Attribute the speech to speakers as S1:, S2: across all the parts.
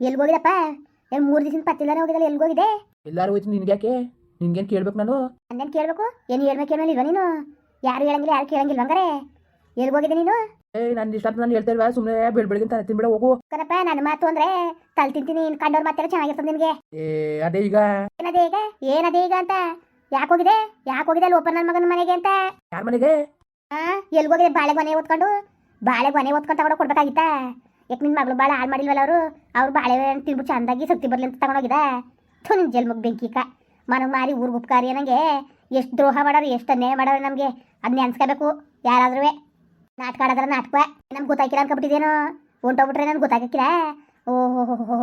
S1: ಎಲ್ಗೋಗಿದಪ್ಪ ಏನ್ ಮೂರು ದಿವಸ ಪತ್ತಿಲ್ಲನೇ ಎಲ್ಲಿ ಎಲ್ಗೋಗಿದೆ
S2: ಎಲ್ಲಾರು ಹೋಯ್ತು ನಿನ್ಗ್ಯಾಕೆ ನಿನ್ಗೇನು ಕೇಳ್ಬೇಕು ನಾನು?
S1: ಅಂದೇನು ಕೇಳಬೇಕು? ಏನು ಹೇಳ್ಬೇಕು ಏನೋ ಇಲ್ವಾ ನೀನು? ಯಾರು ಹೇಳಂಗಿಲ್ಲ ಯಾರು ಕೇಳಂಗಿಲ್ಲ ಹಂಗಾರೆ? ಹೋಗಿದೆ ನೀನು?
S2: ಏಯ್ ನನ್ನ ಇಷ್ಟ ನಾನು ಹೇಳ್ತಾ ಇಲ್ವಾ? ಸುಮ್ಮನೆ ಬೆಳ್ ಬೆಳಗ್ಗೆ ತಲೆ ತಿನ್ಬಿಡ ಹೋಗು.
S1: ಕರಪ್ಪ ನನ್ನ ಮಾತು ಅಂದ್ರೆ ತಲೆ ತಿಂತೀನಿ ಇನ್ನು ಕಂಡವ್ರ ಮಾತೆಲ್ಲ ಚೆನ್ನಾಗಿರ್ತದೆ ನಿನಗೆ.
S2: ಏ ಅದೇ ಈಗ.
S1: ಏನದೇ ಈಗ? ಏನದೇ ಈಗ ಅಂತ? ಯಾಕೆ ಹೋಗಿದೆ ಯಾಕೆ ಹೋಗಿದೆ ಅಲ್ಲಿ ಓಪನ್ ನನ್ನ ಮಗನ ಮನೆಗೆ ಅಂತ?
S2: ಯಾರ ಮನೆಗೆ?
S1: ಹೋಗಿದೆ ಬಾಳೆ ಮನೆ ಓದ್ಕೊಂಡು ಬಾಳೆ ಮನೆ ಓದ್ಕೊಂಡು ತಗೊಂಡು ಕೊಡ್ಬೇಕಾಗಿತ್ತಾ? ಯಾಕೆ ನಿನ್ನ ಮಗಳು ಭಾಳ ಹಾಳು ಮಾಡಿಲ್ವಲ್ಲ ಅವರು? ಅವ್ರು ಬಾಳೆ ತಿಂದು ತಿನ್ಬಿಟ್ಟು ಚಂದಾಗಿ ಸತ್ತಿ ಬರ್ಲಿ ಅಂತ ತಗೊಂಡೋಗಿದ? ಥೂ ನಿನ್ನ ಜಲ್ಮಗ್ ಬೆಂಕಿಕ ಮನಗೆ ಮಾರಿ ಊರು ಉಪಕಾರಿ ನನಗೆ ಎಷ್ಟು ದ್ರೋಹ ಮಾಡೋರು ಎಷ್ಟು ಅನ್ಯಾಯ ಮಾಡೋರು ನಮಗೆ. ಅದನ್ನ ಅನ್ಸ್ಕೋಬೇಕು ಯಾರಾದ್ರೂ. ನಾಟಕ ಆಡೋದ್ರ ನಾಟಕ. ನಮ್ಗೆ ಗೊತ್ತಾಗಿಲ್ಲ ಅನ್ಕೊಬಿಟ್ಟಿದೇನೋ. ಹೊಂಟೋಗ್ಬಿಟ್ರೆ ನನ್ಗೆ ಗೊತ್ತಾಗಿಲ್ಲ ಓಹೋ ಹೋ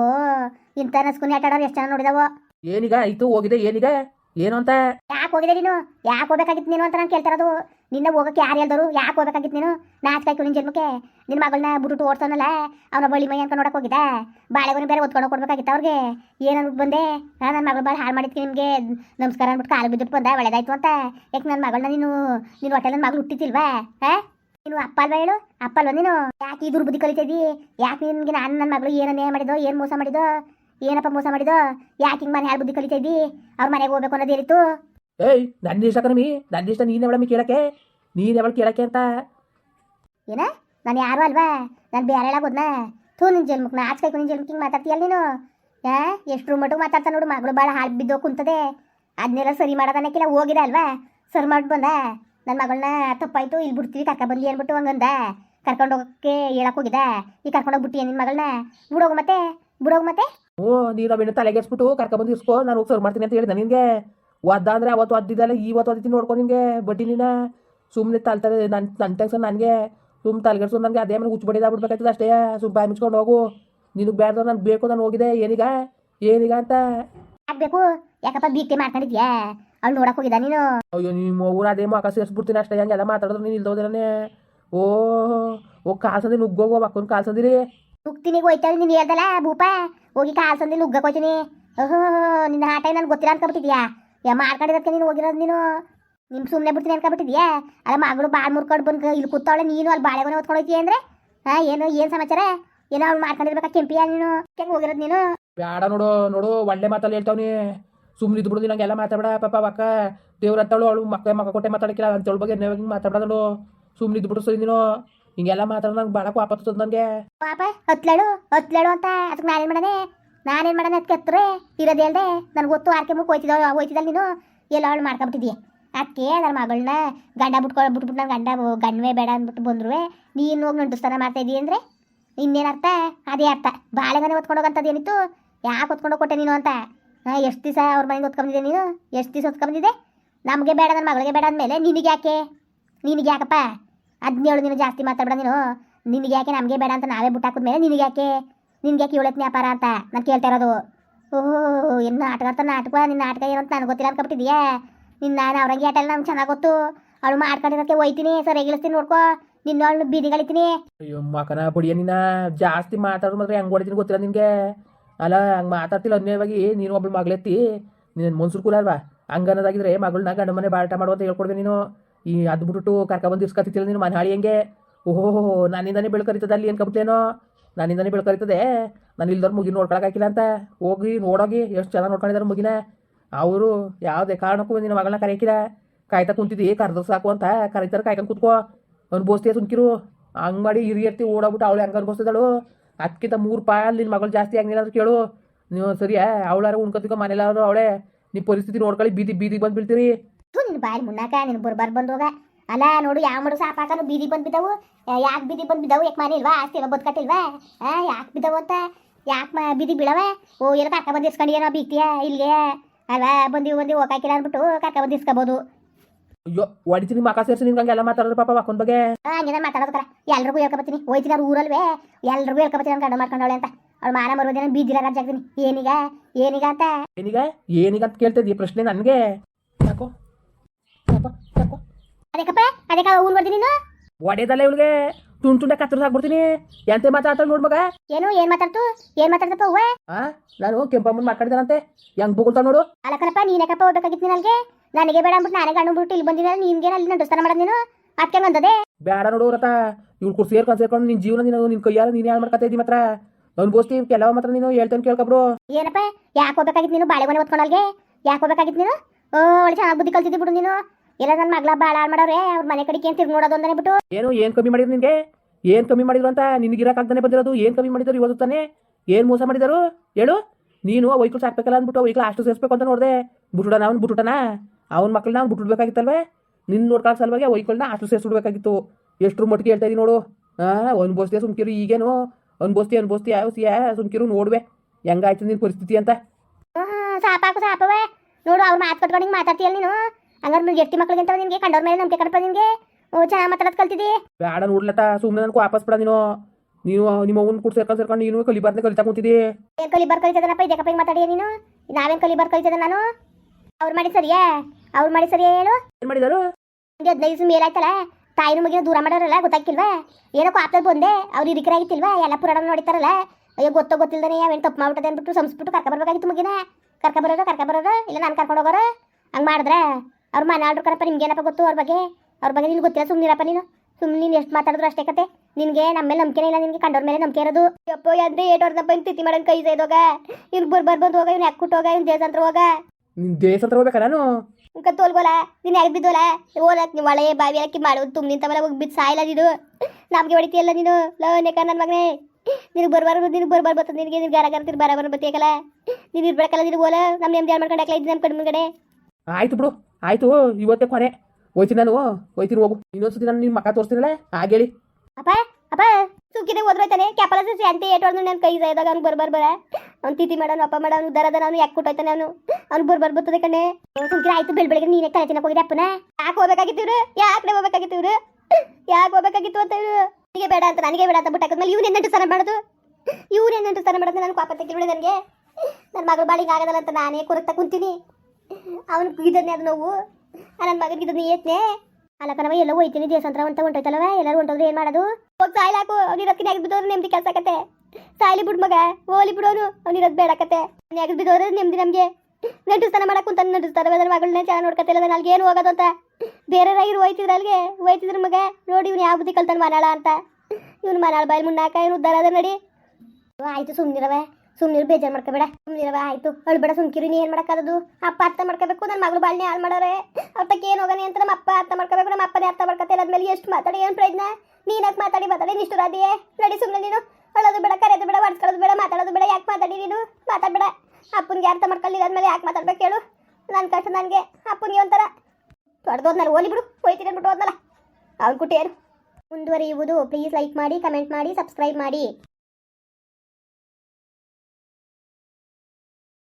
S1: ಇಂಥ ನಸ್ಕುನಿ ಆಟ ಆಡೋರು ಎಷ್ಟು ಜನ ನೋಡಿದಾವೋ.
S2: ಏನೀಗ ಆಯ್ತು ಹೋಗಿದೆ ಏನೀಗ? ಏನು ಅಂತ?
S1: ಯಾಕೆ ಹೋಗಿದೆ ನೀನು? ಯಾಕೆ ಹೋಗ್ಬೇಕಾಗಿತ್ತು ನೀನು ಅಂತ ನಾನು ಕೇಳ್ತಿರೋದು ನಿನ್ನ ಹೋಗಕ್ಕೆ ಯಾರು ಹೇಳ್ದವರು ಯಾಕೆ ಹೋಗ್ಬೇಕಾಗಿತ್ತು ನೀನು? ನಾಚ್ಕಾಯ್ತು ನಿನ್ನ ಜನ್ಮಕ್ಕೆ. ನಿನ್ನ ಮಗಳನ್ನ ಬಿಟ್ಟು ಓಡ್ಸೋನಲ್ಲ, ಅವನ ಬಳಿ ಮೈ ಅನ್ಕೊಂಡು ನೋಡಕ್ಕೆ ಹೋಗಿದ್ದ? ಬಾಳೆಗೊನೆ ಬೇರೆ ಒತ್ಕೊಂಡು ಕೊಡ್ಬೇಕಾಗಿತ್ತು ಅವ್ರಿಗೆ. ಏನು ಅನ್ಬಿಟ್ಟು ಬಂದೆ? ನಾನು ನನ್ನ ಮಗಳು ಭಾಳ ಹಾಳು ಮಾಡಿದ್ಕೆ ನಿಮಗೆ. ನಮಸ್ಕಾರ ಅಂದ್ಬಿಟ್ಟು ಕಾಲು ಬಿದ್ದುಟ್ಟು ಬಂದ, ಒಳ್ಳೇದಾಯ್ತು ಅಂತ. ಯಾಕೆ ನನ್ನ ಮಗಳನ್ನ ನೀನು ನಿನ್ನ ನನ್ನ ಮಗಳು ಹುಟ್ಟಿತಿಲ್ವಾ? ಹಾ? ನೀನು ಅಪ್ಪ ಅಲ್ವಾ ಹೇಳು? ಅಪ್ಪ ಅಲ್ವಾ ನೀನು? ಯಾಕೆ ಈ ದುರ್ಬುದ್ಧಿ ಕಲಿತಿದ್ದಿ ಯಾಕೆ ನಿನಗೆ ನಾನು ನನ್ನ ಮಗಳು ಏನನ್ನೇ ಮಾಡಿದೋ, ಏನು ಮೋಸ ಮಾಡಿದೋ? ಏನಪ್ಪ ಮೋಸ ಮಾಡಿದೋ? ಯಾಕೆ ಹಿಂಗೆ ಮನೆ ಹಾಳು ಬುದ್ಧಿ ಕಲಿತಿದ್ದಿ ಅವ್ರ ಮನೆಗೆ ಹೋಗ್ಬೇಕು ಅನ್ನೋದು ಏನಿತ್ತು?
S2: ಏಯ್ ನನ್ನ ಇಷ್ಟ ಕಣಮಿ ನನ್ನ ಇಷ್ಟ ನೀನ್ ಅವಳಮ್ಮಿ ಕೇಳಕ್ಕೆ? ನೀನು ಅವಳು ಕೇಳಕ್ಕೆ ಅಂತ?
S1: ಏನ? ನಾನು ಯಾರು ಅಲ್ವಾ? ನಾನು ಬೇರೆ ಹೇಳಾಗೋದ್ನ ಥೂ ನಿನ್ನ ಜನ್ಮಕ್ಕೆ ನಾಚ್ ಕೈಕು ನಿನ್ನ ಜನ್ಮಕ್ಕೆ ಹಿಂಗೆ ಮಾತಾಡ್ತೀಯಲ್ಲ ನೀನು? ಯಾ ಎಷ್ಟು ಮಟ್ಟಿಗೆ ಮಾತಾಡ್ತಾ ನೋಡು ಮಗಳು ಭಾಳ ಹಾಳು ಬಿದ್ದೋ ಕುಂತದೆ. ಅದನ್ನೆಲ್ಲ ಸರಿ ಮಾಡೋದನ್ನಕ್ಕಿಲ್ಲ ಹೋಗಿದೆ ಅಲ್ವಾ? ಸರಿ ಮಾಡಿ ಬಂದ. ನನ್ನ ಮಗಳನ್ನ ತಪ್ಪಾಯ್ತು ಇಲ್ಲಿ ಬಿಡ್ತೀವಿ ಕರ್ಕ ಬಂದಿ ಅಂದ್ಬಿಟ್ಟು ಹಂಗಂದ. ಕರ್ಕೊಂಡು ಹೋಗಕ್ಕೆ ಹೇಳಕ್ ಹೋಗಿದ ಈ ಕರ್ಕೊಂಡು ಬಿಟ್ಟಿ ನಿನ್ನ ಮಗಳನ್ನ ಬಿಡೋಗು ಮತ್ತೆ ಬಿಡೋಗು ಮತ್ತೆ?
S2: ಓ ನೀನು ಬೆಣ್ಣು ತಲೆಗೆಸ್ಬಿಟ್ಟು ಕರ್ಕ ಬಂದು ಇಸ್ಕೋ ನಾನು ಹೋಗಿ ಸರ್ವ್ ಮಾಡ್ತೀನಿ ಅಂತ ಹೇಳಿದ ನಿನಗೆ. ಒದ್ದ ಅಂದರೆ ಅವತ್ತು ಒದ್ದಿದ್ದಲ್ಲ ಇವತ್ತು ಒದ್ದಿತಿ ನೋಡ್ಕೊ ನಿನಗೆ ಬಡ್ಡಿ ನೀನ. ಸುಮ್ಮನೆ ತಲೆ ನನ್ ನನ್ನ ನನ್ನ ಟೆನ್ಷನ್ ನನಗೆ ಸುಮ್ಮ ತಲೆಗೆಡ್ಸು ನನಗೆ ಅದೇ ಮೇಲೆ ಹುಚ್ಚು ಬಡಿದ ಬಿಡ್ಬೇಕಾಯ್ತದ ಅಷ್ಟೇ. ಸುಮ್ಮ ಬಾಯಿ ಮುಚ್ಕೊಂಡು ಹೋಗು. ನಿನಗೆ ಬೇಡ ನಾನು ಬೇಕು ನಾನು ಹೋಗಿದೆ. ಏನೀಗ? ಏನೀಗ ಅಂತ?
S1: ಆಗ್ಬೇಕು. ಯಾಕಪ್ಪ ಬೀಟೆ ಮಾಡ್ಕೊಂಡಿದ್ಯಾ? ಅವ್ಳು ನೋಡಕ್ ಹೋಗಿದ್ದ ನೀನು?
S2: ಅಯ್ಯೋ ನಿಮ್ಮ ಊರು ಅದೇ ಮಕ ಸೇರಿಸ್ಬಿಡ್ತೀನಿ ಅಷ್ಟೇ. ಹಂಗೆಲ್ಲ ಮಾತಾಡಿದ್ರೆ ನೀನು ಇಲ್ದೋದ್ರೆ ಓ ಓ ಕಾಲ್ಸಂದಿ ನುಗ್ಗೋಗೋ ಮಕ್ಕನ ಕಾಲ್ಸಂದಿರಿ.
S1: ನುಗ್ತೀನಿ ಹೋಯ್ತಾಳೆ ನೀನು ಹೇಳ್ದಲ್ಲ ಭೂಪ? ಹೋಗಿ ಕಾಲ್ಸಂದಿ ನುಗ್ಗಕ್ಕೆ ಹೋಯ್ತೀನಿ. ಓಹೋ ನಿನ್ನ ಆಟ ನನ್ಗೆ ಗೊತ್ತಿಲ್ಲ ಅನ್ಕೊಬಿಟ್ಟಿದ್ಯಾ ಯಾ ಮಾಡ್ಕೊಂಡಿದ್ದಕ್ಕೆ ನೀನು ಹೋಗಿರೋದು ನೀನು? ನಿಮ್ಗೆ ಸುಮ್ಮನೆ ಬಿಡ್ತೀನಿ ಅನ್ಕೊಬಿಟ್ಟಿದ್ಯಾ ಅಲ್ಲ ಮಗಳು ಬಾಳ್ ಮುರ್ಕೊಂಡು ಬಂದು ಇಲ್ಲಿ ಕೂತಾವಳೆ ನೀನು ಅಲ್ಲಿ ಬಾಳೆಗೊನೆ ಹೋಯ್ತೀಯ ಅಂದ್ರೆ? ಹಾ ಏನು ಏನು ಸಮಾಚಾರ? ಏನೋ ಅವ್ಳು ಮಾಡ್ಕೊಂಡಿರ್ಬೇಕಾ ಕೆಂಪಿಯ ನೀನು? ಕೆಂಗೆ ಹೋಗಿರೋದು ನೀನು?
S2: ಬೇಡ ನೋಡು ನೋಡು ಒಳ್ಳೆ ಮಾತಲ್ಲಿ ಹೇಳ್ತಾವ್ನಿ ಸುಮ್ಮನೆ ಇದ್ದು ಬಿಡೋದು ನಂಗೆಲ್ಲ ಮಾತಾಡ ಪಾಪ ಅಕ್ಕ ದೇವ್ರ ಅಂತಾಳು ಅವಳು ಮಕ್ಕ ಮಕ್ಕ ಕೊಟ್ಟೆ ಮಾತಾಡಕ್ಕಿಲ್ಲ ಅಂತೇಳ ಬಗ್ಗೆ ನೀವು ಹಿಂಗೆ ಮಾತಾಡೋದು ನೋಡು. ಸುಮ್ಮನೆ ಇದ್ದು ಬಿಡು ಸರಿ ನೀನು. ಹಿಂಗೆಲ್ಲ ಮಾತಾಡೋ ನಂಗೆ ಭಾಳ ವಾಪಸ್ ನನಗೆ
S1: ಪಾಪ ಹತ್ಲೇಳು ಹತ್ಲೇಳು ಅಂತ ಅದಕ್ಕೆ ನಾನೇನು ಮಾಡನೆ ನಾನೇನು ಮಾಡೋಣ ಅದಕ್ಕೆ ಹತ್ರ ಇರೋದೇ ಅಲ್ಲದೆ ನನಗೆ ಗೊತ್ತು ಆರ್ಕೆ ಮುಖ ಹೋಯ್ತಿದ್ದ ಹೋಯ್ತಿದ್ದಲ್ಲ ನೀನು? ಎಲ್ಲ ಅವಳು ಮಾಡ್ಕೊಂಬಿಟ್ಟಿದ್ಯ? ಅದಕ್ಕೆ ನನ್ನ ಮಗಳನ್ನ ಗಂಡ ಬಿಟ್ಕೊ, ಬಿಟ್ಬಿಟ್ಟು ನನ್ನ ಗಂಡ ಗಂಡವೇ ಬೇಡ ಅಂದ್ಬಿಟ್ಟು ಬಂದ್ರು ನೀನು ಹೋಗಿ ನಂಟುಸ್ತಾನ ಮಾಡ್ತಾ ಇದೀಯ ಅಂದರೆ? ಇನ್ನೇನು ಅರ್ಥ? ಅದೇ ಅರ್ಥ. ಬಾಳೆಗನೆ ಹೊತ್ಕೊಂಡು ಹೋಗಂಥದ್ದು ಏನಿತ್ತು? ಯಾಕೆ ಹೊತ್ಕೊಂಡು ಕೊಟ್ಟೆ ನೀನು ಅಂತ? ಎಷ್ಟು ದಿವಸ ಅವ್ರ ಮನೆಗೆ ಹೊತ್ಕೊಂಡಿದ್ದೆ ನೀನು? ಎಷ್ಟು ದಿವಸ ಹೊತ್ಕೊಂಡಿದ್ದೆ ನಮಗೆ ಬೇಡ ನನ್ನ ಮಗಳಿಗೆ ಬೇಡ ಅಂದಮೇಲೆ ನಿನಗೆ ಯಾಕೆ? ನಿನಗೆ ಯಾಕಪ್ಪ? ಹದಿನೇಳು ನೀನು ಜಾಸ್ತಿ ಮಾತಾಡ್ಬೇಡ ನೀನು. ನಿನಗೆ ಯಾಕೆ ನಮಗೆ ಬೇಡ ಅಂತ ನಾವೇ ಬಿಟ್ಟು ಹಾಕಿದ್ಮೇಲೆ ನಿನಗೆ ಯಾಕೆ? ನಿನ್ಗೆ ಯಾಕೆ ಇವಳತ್ ವ್ಯಾಪಾರ ಅಂತ? ನಾನು ಕೇಳ್ತಾ ಇರೋದು. ಓಹೋ ಇನ್ನು ಅಂತ ನಾಟಕ, ನಿನ್ನ ನಾಟಕ ಏನು ಅಂತ ನನಗೆ ಗೊತ್ತಿಲ್ಲ ಅನ್ಕೊಬಿಟ್ಟಿದ್ಯಾ? ನಿನ್ನ ನಾನು ಅವ್ರಂಗೆ ಆಟ ಎಲ್ಲ ನಂಗೆ ಚೆನ್ನಾಗಿ ಗೊತ್ತು. ಅವಳು ಮಾಡ್ಕೊಂಡಿರೋಕ್ಕೆ ಹೋಯ್ತೀನಿ ಸರ್ ಎಗಿಳಿಸ್ತೀನಿ ನೋಡ್ಕೊ. ನಿನ್ನ ಅವಳು ಬೀದಿಗಳಿತೀನಿ
S2: ಅಯ್ಯೋ ಮಕನ ಪುಡಿಯ ನಿನ್ನ ಜಾಸ್ತಿ ಮಾತಾಡೋದು ಮಾತ್ರ ಹೆಂಗೆ ಹೊಡಿತೀನಿ ಗೊತ್ತಿಲ್ಲ ನಿನಗೆ. ಅಲ್ಲ, ಹಂಗೆ ಮಾತಾಡ್ತಿಲ್ಲ ಅನ್ಯವಾಗಿ, ನೀನು ಒಬ್ಳು ಮಗಳೆತ್ತಿ ನಿನ್ನ ಮನ್ಸೂರು ಕೂಲ ಅಲ್ವಾ? ಹಂಗೆ ಅನ್ನೋದಾಗಿದ್ರೆ ಮಗಳನ್ನ ಗಂಡ ಮನೆ ಬಾಟ ಮಾಡುವಂತ ಹೇಳ್ಕೊಡ್বে ನೀನು. ಈ ಅದು ಕರ್ಕ ಕರ್ಕೊಬಂದು ಇಸ್ಕೊತಿಲ್ಲ ನೀನು ಮನೆ ಹಾಳಿ ಹೆಂಗೆ. ಓಹೋ ನಾನಿಂದಾನೇ ಬೆಳ್ಕರಿತದಲ್ಲಿ ಅನ್ಕೊಬಿಟ್ಟೇನೋ ನನ್ನಿಂದನೇ ಬೆಳ್ಕರಿತದೆ. ನಾನು ಇಲ್ದವ್ರು ಮುಗಿ ನೋಡ್ಕೊಳಕ್ಕಾಗಿಲ್ಲ ಅಂತ. ಹೋಗಿ ನೋಡೋಗಿ ಎಷ್ಟು ಚೆನ್ನಾಗಿ ನೋಡ್ಕೊಂಡಿದ್ದಾರೆ ಮುಗಿನ. ಅವರು ಯಾವುದೇ ಕಾರಣಕ್ಕೂ ನಿನ್ನ ಮಗಳನ್ನ ಕರೆಯಕ್ಕಿಲ್ಲ. ಕಾಯ್ತಾ ಕುಂತಿದ್ದಿ ಕರೆದ ಸಾಕು ಅಂತ. ಕರೀತಾರೆ, ಕಾಯ್ಕೊಂಡು ಕೂತ್ಕೋ. ಬೋಸ್ತಿಯ ಸುಮ್ಕಿರು. ಹಂಗೆ ಮಾಡಿ ಹಿರಿಯರ್ತಿ ಓಡೋಗ್ಬಿಟ್ಟು ಅವಳು ಹೆಂಗೆ ಅನ್ಬೋಸ್ತಿದ್ದಾಳು ಅದಕ್ಕಿಂತ ಮೂರು ಪಾಲ್ ನಿನ್ನ ಮಗಳು ಜಾಸ್ತಿ ಆಗಿಲ್ಲ ಅಂತ ಕೇಳು. ನೀವು ಸರಿಯಾ? ಅವಳಾರು ಉಣ್ಕೊತಿಕೋ ಮನೇಲಾರು ಅವಳೆ. ನಿ ಪರಿಸ್ಥಿತಿ ನೋಡ್ಕೊಳ್ಳಿ, ಬೀದಿ ಬೀದಿಗೆ ಬಂದು ಬೀಳ್ತೀರಿ
S1: ಬಾಯಿ ಮುನ್ನಾಕ ನಿನ್ನ ಬರ್ಬಾರ್ದು ಬಂದೋಗ. ಅಲ್ಲ ನೋಡು ಯಾವ ಮಡು ಸಾಪಾಕನು ಬೀದಿ ಬಂದು ಬಿದ್ದವು ಯಾಕೆ ಬೀದಿ ಬಂದು ಬಿದ್ದವು ಯಾಕೆ ಮನೆ ಇಲ್ವಾ? ಆಸ್ತಿ ಎಲ್ಲ ಬದುಕಟ್ಟಿಲ್ವಾ? ಹಾಂ ಯಾಕೆ ಬಿದ್ದವು ಅಂತ? ಯಾಕೆ ಮ ಬೀದಿ ಬೀಳವ? ಓ ಎಲ್ಲ ಕರ್ಕ ಬಂದು ಇಸ್ಕೊಂಡಿಯೇನೋ ಬೀಗ್ತೀಯ ಇಲ್ಲಿಗೆ? ಅಲ್ವಾ? ಬಂದು ಬಂದು ಹೋಗಾಕಿಲ್ಲ ಅಂದ್ಬಿಟ್ಟು ಕರ್ಕ ಬಂದು ಇಸ್ಕೋಬೋದು
S2: ಅಯ್ಯೋ ಹೊಡಿತೀನಿ ಮಕ ಸೇರಿಸಿ ನಿನ್ಗೆ ಹಂಗೆಲ್ಲ ಮಾತಾಡೋದು ಪಾಪ ಮಕ್ಕನ ಬಗ್ಗೆ.
S1: ಹಂಗೆ ಮಾತಾಡೋದಕ್ಕರ ಎಲ್ರಿಗೂ ಹೇಳ್ಕೊಬತ್ತೀನಿ. ಹೋಯ್ತೀನಿ ಅವ್ರ ಊರಲ್ವೇ? ಎಲ್ರಿಗೂ ಹೇಳ್ಕೊಬತ್ತೀನಿ ನಾನು ಗಂಡ ಮಾಡ್ಕೊಂಡವಳೆ ಅಂತ. ಅವ್ಳು ಮಾನ ಮರುವುದೇನ ಬೀದಿರ ರಾಜ ಆಗ್ತೀನಿ. ಏನೀಗ? ಏನೀಗ ಅಂತ?
S2: ಏನೀಗ? ಏನೀಗ ಅಂತ ಕೇಳ್ತಿದ್ದೀಯ ಪ್ರಶ್ನೆ ನನಗೆ? ಯಾಕೋ? ಯಾಕೋ?
S1: ಅದಕ್ಕಪ್ಪ? ಅದಕ್ಕೆ ಊರ್ ಬರ್ತೀನಿ ನೀನು?
S2: ಒಡೆದಲ್ಲ ಇವಳಿಗೆ. ತುಂಡ್ ತುಂಡ ಕತ್ತರಿಸಿ ಹಾಕ್ಬಿಡ್ತೀನಿ. ಎಂತೆ ಮಾತಾಡ್ತಾಳೆ ನೋಡ್ ಮಗ?
S1: ಏನು? ಏನ್ ಮಾತಾಡ್ತು? ಏನ್ ಮಾತಾಡ್ತಪ್ಪ ಹೂವ
S2: ಆ? ನಾನು ಕೆಂಪಮ್ಮನ್ ಮಾತಾಡಿದಾನಂತೆ. ಹೆಂಗ್ ಬುಗುಳ್ತಾ ನೋಡು.
S1: ಅಲಕ್ಕನಪ್ಪ ನೀನಕ್ಕಪ್ಪ ಹೋಗ್ಬೇಕಾಗಿತ್ತು ನನಗೆ? ನನಗೆ ಬೇಡ ಅಂದ್ಬಿಟ್ಟು ನಾನೇ ಗಂಡು ಬಿಟ್ಟು ಇಲ್ಲಿ ಬಂದಿನ ನಿನ್ಗೆ ಅಲ್ಲಿ ನಡುಸ್ತಾನ ಮಾಡೋದು ನೀನು? ಅದಕ್ಕೆ ಅಂದದೆ?
S2: ಬೇಡ ನೋಡು ರತ ಇವ್ಳು ಕೂಡ ಸೇರ್ಕೊಂಡು ಸೇರ್ಕೊಂಡು ನಿನ್ನ ಜೀವನ ನೀನು ನಿನ್ನ ಕೈಯಾರ ನೀನ್ ಯಾರು ಮಾಡ್ಕೊತಾ ಇದೀ ಮಾತ್ರ. ಅನ್ಬೋಸ್ತಿ ಕೆಲವ ಮಾತ್ರ ನೀನು ಹೇಳ್ತಾನೆ ಕೇಳ್ಕೊಬ್ರು.
S1: ಏನಪ್ಪ? ಯಾಕೆ ಹೋಗ್ಬೇಕಾಗಿತ್ತು ನೀನು? ಬಾಳೆಗೊನೆ ಹೊತ್ಕೊಂಡಲ್ಗೆ ಯಾಕೆ ಹೋಗ್ಬೇಕಾಗಿತ್ತು ನೀನು? ಓ ಒಳ್ಳೆ ಚೆನ್ನಾಗಿ ಬುದ್ಧಿ ಕಲ್ತಿದ್ದಿ ಬಿಡು ನೀನು. ಎಲ್ಲ ನನ್ನ ಮಗ್ಲ ಬಾಳ ಹಾಳು ಮಾಡವ್ರೆ ಅವ್ರ ಮನೆ ಕಡೆಗೆ ಏನು ತಿರ್ಗಿ ನೋಡೋದು ಅಂತಾನೆ ಬಿಟ್ಟು?
S2: ಏನು ಏನ್ ಕಮ್ಮಿ ಮಾಡಿದ್ರು ನಿನಗೆ? ಏನ್ ಕಮ್ಮಿ ಮಾಡಿದ್ರು ಅಂತ ನಿನ್ಗೆ ಇರೋಕ್ಕಾಗ್ತಾನೆ ಬಂದಿರೋದು? ಏನ್ ಕಮ್ಮಿ ಮಾಡಿದ್ರು ಇವತ್ತು ತಾನೆ? ಏನ್ ಮೋಸ ಮಾಡಿದರು? ಹೇಳು. ನೀನು ವೈಕಲ್ ಸಾಕ್ಬೇಕಲ್ಲ ಅಂದ್ಬಿಟ್ಟು ವೈಕಲ್ ಅಷ್ಟು ಸೇರಿಸ್ಬೇಕು ಅಂತ ನೋಡಿದೆ. ಬಿಟ್ಬಿಡಣ ಅವ್ನು ಬಿಟ್ಬಿಟ್ಟನ ಅವ್ನ ಮಕ್ಕಳನ್ನ ಅವ್ನು ಬಿಟ್ಬಿಡ್ಬೇಕಾಗಿತ್ತಲ್ವೇ ನಿನ್ನ ನೋಡ್ಕೊಳ್ಳೋ ಸಲುವಾಗಿ ವೈಕಲ್ನ ಅಷ್ಟು ಸೇರಿಸ್ಬಿಡ್ಬೇಕಾಗಿತ್ತು ಎಷ್ಟು ಮಟ್ಟಿಗೆ ಹೇಳ್ತಾ ಇದೀನಿ ನೋಡು. ಹಾಂ ಅನ್ಬೋಸ್ತೀಯ ಸುಮ್ಕಿರು ಈಗೇನು? ಅನ್ಬೋಸ್ತಿ ಅನ್ಬೋಸ್ತಿ ಯಾವ ಸುಮ್ಕಿರು ನೋಡುವೆ. ಹೆಂಗಾಯ್ತು ನಿನ್ನ ಪರಿಸ್ಥಿತಿ ಅಂತ?
S1: ಸಾಪಾಕು ಸಾಪವೇ. ನೋಡು ಅವ್ರು ಮಾತು ಕಟ್ಕೊಂಡು ಮಾತಾಡ್ತೀಯಲ್ಲ ನೀನು? ಹಂಗಾರೆ ನೀವು ಎಷ್ಟಿ ಮಕ್ಳಿಗೆ ಅಂತ ನಿನಗೆ ಕಂಡವ್ರ ಮೇಲೆ ನಂಬಿಕೆ ಕಡಪ ನಿನಗೆ ಓ ಚೆನ್ನಾಗಿ ಮಾತಾಡೋದು ಕಲ್ತಿದಿ
S2: ಬೇಡ ನೋಡ್ಲತ್ತ ಸುಮ್ಮನೆ ನನಗೆ ವಾಪಸ್ ಬಿಡ ನೀನು. ನೀವು ನಿಮ್ಮ ಅವ್ನ ಕೂಡ ಸೇರ್ಕೊಂಡು ಸೇರ್ಕೊಂಡು ನೀನು ಕಲಿಬಾರ್ದೆ ಕಲಿತಾ ಕೂತಿದ್ದಿ.
S1: ಏನು ಕಲಿಬಾರ್ ಕಲಿತದನಪ್ಪ? ಇದಕ್ಕಪ್ಪ ಹಿಂಗೆ ಮಾತಾಡಿ ನೀನು? ನಾವೇನು ಕಲಿಬಾರ್ ಕಲಿತದ ನಾನು? ಅವ್ರು ಮಾಡಿ ಸರಿಯಾ? ಅವ್ರು ಮಾಡಿ ಸರಿಯಾ ಹೇಳು?
S2: ಏನು ಮಾಡಿದರು
S1: ಒಂದು ಹದಿನೈದು ದಿವಸ ಮೇಲಾಯ್ತಲ್ಲ ತಾಯಿನ ಮಗಿನ ದೂರ ಮಾಡೋರಲ್ಲ ಗೊತ್ತಾಕಿಲ್ವಾ ಏನಕ್ಕೂ ಆಪ್ತದ ಬಂದೆ ಅವ್ರು ಹಿರಿಕರಾಗಿತ್ತಿಲ್ವಾ ಎಲ್ಲ ಪುರಾಣ ನೋಡಿತಾರಲ್ಲ ಅಯ್ಯೋ ಗೊತ್ತೋ ಗೊತ್ತಿಲ್ದಾನೆ ಅವೇನು ತಪ್ಪು ಮಾಡ್ಬಿಟ್ಟದೆ ಅಂದ್ಬಿಟ್ಟು ಸಂಸ್ಬಿಟ್ಟು ಕರ್ಕ ಬರ್ಬೇಕಾಗಿತ್ತು ಮಗಿನ? ಕರ್ಕ ಕರ್ಕೊಬರೋದು ಕರ್ಕ ಬರೋರು ಇಲ್ಲ ನಾನು ಕರ್ಕೊಂಡು ಹೋಗೋರು? ಹಂಗೆ ಮಾಡಿದ್ರೆ? ಅವ್ರ ಮನೆ ಆಡ್ರು ಕರಪ್ಪ ನಿಮ್ಗೇನಪ್ಪ ಗೊತ್ತು ಅವ್ರ ಬಗ್ಗೆ? ಅವ್ರ ಬಗ್ಗೆ ನಿನ್ಗೆ ಗೊತ್ತಿಲ್ಲ ಸುಮ್ಮನಿರಪ್ಪ ನೀನು. ಸುಮ್ಮನೆ ನೀನು ಎಷ್ಟು ಮಾತಾಡಿದ್ರು ಅಷ್ಟೇ ಕತೆ. ನಿನಗೆ ನಮ್ಮ ಮೇಲೆ ನಂಬಿಕೆ ಇಲ್ಲ ನಿನಗೆ ಕಂಡವ್ರ ಮೇಲೆ ನಂಬಿಕೆ ಇರೋದು. ಯಪ್ಪೋ ಅಂದ್ರೆ ಏಟೋರ್ನಪ್ಪ ಇನ್ನು ತಿತ್ತಿ ಮಾಡೋಣ ಕೈ ಸೇದೋಗ ಇನ್ ಬರ್ ಬರ್ಬಂದು ಹೋಗ ಇವ್ನು ಯಾಕೆ ಹೋಗ ಇವ್ನು ದೇಶಾಂತರ ಹೋಗ?
S2: ನಿನ್ ದೇಶ ಹತ್ರ ಹೋಗ್ಬೇಕಾ ನಾನು?
S1: ಮುಖ ತೋಲ್ಗೋಲ ನೀನು ಯಾಕೆ ಬಿದ್ದೋಲ? ಓಲಕ್ ನೀವು ಒಳೆ ಬಾವಿ ಹಾಕಿ ಮಾಡೋದು ತುಂಬ ನಿಂತವಲ್ಲ ಹೋಗಿ ಬಿದ್ದು ಸಾಯಿಲ್ಲ ನೀನು. ನಮಗೆ ಹೊಡಿತೀಯಲ್ಲ ನೀನು. ಲೋ ನೆಕ ನನ್ನ ಮಗನೇ. ನಿನಗೆ ಬರ್ಬಾರ್ದು ನಿನಗೆ ಬರ್ ಬರ್ತದೆ ನಿನಗೆ ನಿನ್ಗೆ ಯಾರಾಗ ತಿರ್ ಬರ ಬರ್ ಬತ್ತಿಯಕಲ್ಲ ನೀನು ಇರ್ಬೇಕಲ್ಲ ನಿನಗೆ ಓಲ ನಮ್ಮ ನೆಮ್ಮದಿ ಜಾರ್ ಮಾಡ್ಕೊಂಡು ಹಾಕಲ್ಲ ಇದ್ದೀನಿ ನಮ್ಮ ಕಡಿಮೆ ಕಡೆ.
S2: ಆಯ್ತು ಬಿಡು. ಆಯ್ತು, ಇವತ್ತೇ ಕೊನೆ. ಹೋಯ್ತೀನಿ ನಾನು. ಹೋಯ್ತೀನಿ, ಹೋಗು. ಇನ್ನೊಂದ್ಸತಿ ನಾನು ನಿಮ್ಮ ಮಕ್ಕ ತೋರಿಸ್ತೀನಲ್ಲ? ಆಗೇಳಿ
S1: ಅಪ್ಪ ಅಪ್ಪ ಸುಕ್ಕಿದೆ ಹೋದ್ರೈತಾನೆ ಕ್ಯಾಪಲ ಸಸಿ ಅಂತೆ ಏಟೋರ್ದು ನನ್ನ ಕೈ ಇದಾಗ ಅವ್ನು ಬರ್ಬರ್ ಬರ. ಅವ್ನು ತಿತಿ ಮಾಡೋನು, ಅಪ್ಪ ಮಾಡೋನು ದರದ ನಾನು ಯಾಕೆ ಕೊಟ್ಟೋಯ್ತಾನೆ ಅವನು? ಅವ್ನು ಬರ್ಬರ್ ಬರ್ತದೆ ಕಣೆ. ಸುಮ್ಕಿರ, ಆಯ್ತು, ಬೆಳ್ ಬೆಳಗ್ಗೆ ನೀನೇ ತಲೆ ತಿನ್ನಕ್ಕೆ ಹೋಗಿದೆ ಅಪ್ಪನ? ಯಾಕೆ ಹೋಗ್ಬೇಕಾಗಿತ್ತು ಇವ್ರು? ಯಾಕೆ ಹೋಗ್ಬೇಕಾಗಿತ್ತು ಇವ್ರು? ಯಾಕೆ ಹೋಗ್ಬೇಕಾಗಿತ್ತು ಅಂತ ಇವ್ರು? ನನಗೆ ಬೇಡ ಅಂತ, ನನಗೆ ಬೇಡ ಅಂತ ಬಿಟ್ಟು ಮೇಲೆ ಇವ್ನು ಎನ್ನಂಟು ಸ್ನಾನ ಮಾಡೋದು? ಇವ್ರು ಎನ್ನಂಟು ಸ್ನಾನ ಮಾಡೋದು? ನನ್ನ ಪಾಪ ತೆಗಿಬಿಡು ನನಗೆ. ನನ್ನ ಮಗಳು ಬಾಳಿಗೆ ಆಗದಲ್ಲ ಅಂತ ನಾನೇ ಕೊರಗ್ತಾ ಕುಂತೀನಿ. ಅವನು ಇದನ್ನೇ ಅದು ನೋವು. ನನ್ನ ಮಗನಿಗೆ ಇದನ್ನ ಏತ್ನೆ. ಅಲ್ಲ ಕಣವ ಎಲ್ಲ ಹೋಯ್ತೀನಿ ದೇಶಾಂತರ ಅಂತ ಹೊಂಟೋಯ್ತಲ್ಲವ. ಎಲ್ಲರೂ ಹೊಂಟೋದ್ರೆ ಏನು ಮಾಡೋದು? ಹೋಗಿ ಸಾಯಿಲ್ ಹಾಕು ಅವ್ನಿಗೆ ರೊಕ್ಕಿನ ಆಗಿ ಬಿದ್ದೋದ್ರೆ ನೆಮ್ಮದಿ ಕೆಲಸ ಆಕತ್ತೆ ಸಾಯ್ಲಿ ಬಿಡ್ ಮಗ ಹೋಲಿ ಬಿಡೋನು ಅವ್ನಿರೋದು ಬೇಡಕತ್ತೆ ಯಾಕೆ ಬಿದ್ದೋದ್ರೆ ನೆಮ್ಮದಿ ನಮಗೆ. ನಟಿಸ್ತಾನ ಮಾಡಕ್ ಕುಂತ ನಟಿಸ್ತಾರೆ ನನ್ನ ಮಗಳನ್ನ ಚೆನ್ನಾಗಿ ನೋಡ್ಕತ್ತಿಲ್ಲ ನಾಲ್ಗೆ ಏನು ಹೋಗೋದು ಅಂತ. ಬೇರೆ ಇರು ಹೋಯ್ತಿದ್ರ ಅಲ್ಲಿಗೆ ಹೋಯ್ತಿದ್ರ ಮಗ, ನೋಡಿ ಇವ್ನು ಯಾವ ಬುದ್ಧಿ ಕಲ್ತಾನೆ ಮನಾಳ ಅಂತ. ಇವ್ನು ಮನಾಳ ಬಾಯಿ ಮುನ್ನಾಕ, ಇವ್ನು ಉದ್ದಾರ ಅದ ನಡಿ. ಆಯ್ತು ಸುಮ್ನಿರವ ಸುಮ್ನಿರು ಬೇಜಾರು ಮಾಡ್ಕೋಬೇಡ. ಸುಮ್ನಿರವ ಆಯ್ತು. ಅಳ್ಬೇಡ ಸುಮ್ಕಿರು ನೀ ಏನು ಮಾಡಕ್ಕಾದದು? ಅಪ್ಪ ಅರ್ಥ ಮಾಡ್ಕೋಬೇಕು ನನ್ನ ಮಗಳು ಬಾಳ್ನೇ ಹಾಳು ಮಾಡೋರೆ. ಅರ್ಥಕ್ಕೆ ಏನು ಹೋಗನೆ ಅಂತ ನಮ್ಮ ಅಪ್ಪ ಅರ್ಥ ಮಾಡ್ಕೋಬೇಕು ನಮ್ಮ ಅಪ್ಪನೇ ಅರ್ಥ ಮಾಡ್ಕೊತಾರೆ ಅದ್ಮೇಲೆ ಎಷ್ಟು ಮಾತಾಡಿ, ಏನು ಪ್ರಯೋಜನ? ನೀನಾಗಿ ಮಾತಾಡಿ ಮಾತಾಡಿ ನಿಷ್ಠುರಾದಿಯೇ ನಡಿ ಸುಮ್ಮನೆ ನೀನು. ಅಳೋದು ಬೇಡ, ಕರೆಯೋದು ಬೇಡ ಹೊಡ್ಸ್ಕೊಳ್ಳೋದು ಬೇಡ, ಮಾತಾಡೋದು ಬೇಡ, ಯಾಕೆ ಮಾತಾಡಿ ನೀನು? ಮಾತಾಡ್ಬೇಡ. ಅಪ್ಪನಿಗೆ ಅರ್ಥ ಮಾಡ್ಕೊಳ್ಳಿಲ್ಲ ಅದ್ಮೇಲೆ ಯಾಕೆ ಮಾತಾಡ್ಬೇಕು ಹೇಳು? ನನ್ನ ಕಷ್ಟ ನನಗೆ. ಅಪ್ಪನಿಗೆ ಒಂಥರ ದೊಡ್ಡದೋದ್ನಲ್ಲ ಓಲಿ ಬಿಡು ಹೋಯ್ತೀನಿ ಅಂದ್ಬಿಟ್ಟು ಹೋದ್ನಲ್ಲ. ಅವ್ನು ಏನು ಮುಂದುವರಿಯುವುದು ಪ್ಲೀಸ್ ಲೈಕ್ ಮಾಡಿ ಕಮೆಂಟ್ ಮಾಡಿ ಸಬ್ಸ್ಕ್ರೈಬ್ ಮಾಡಿ.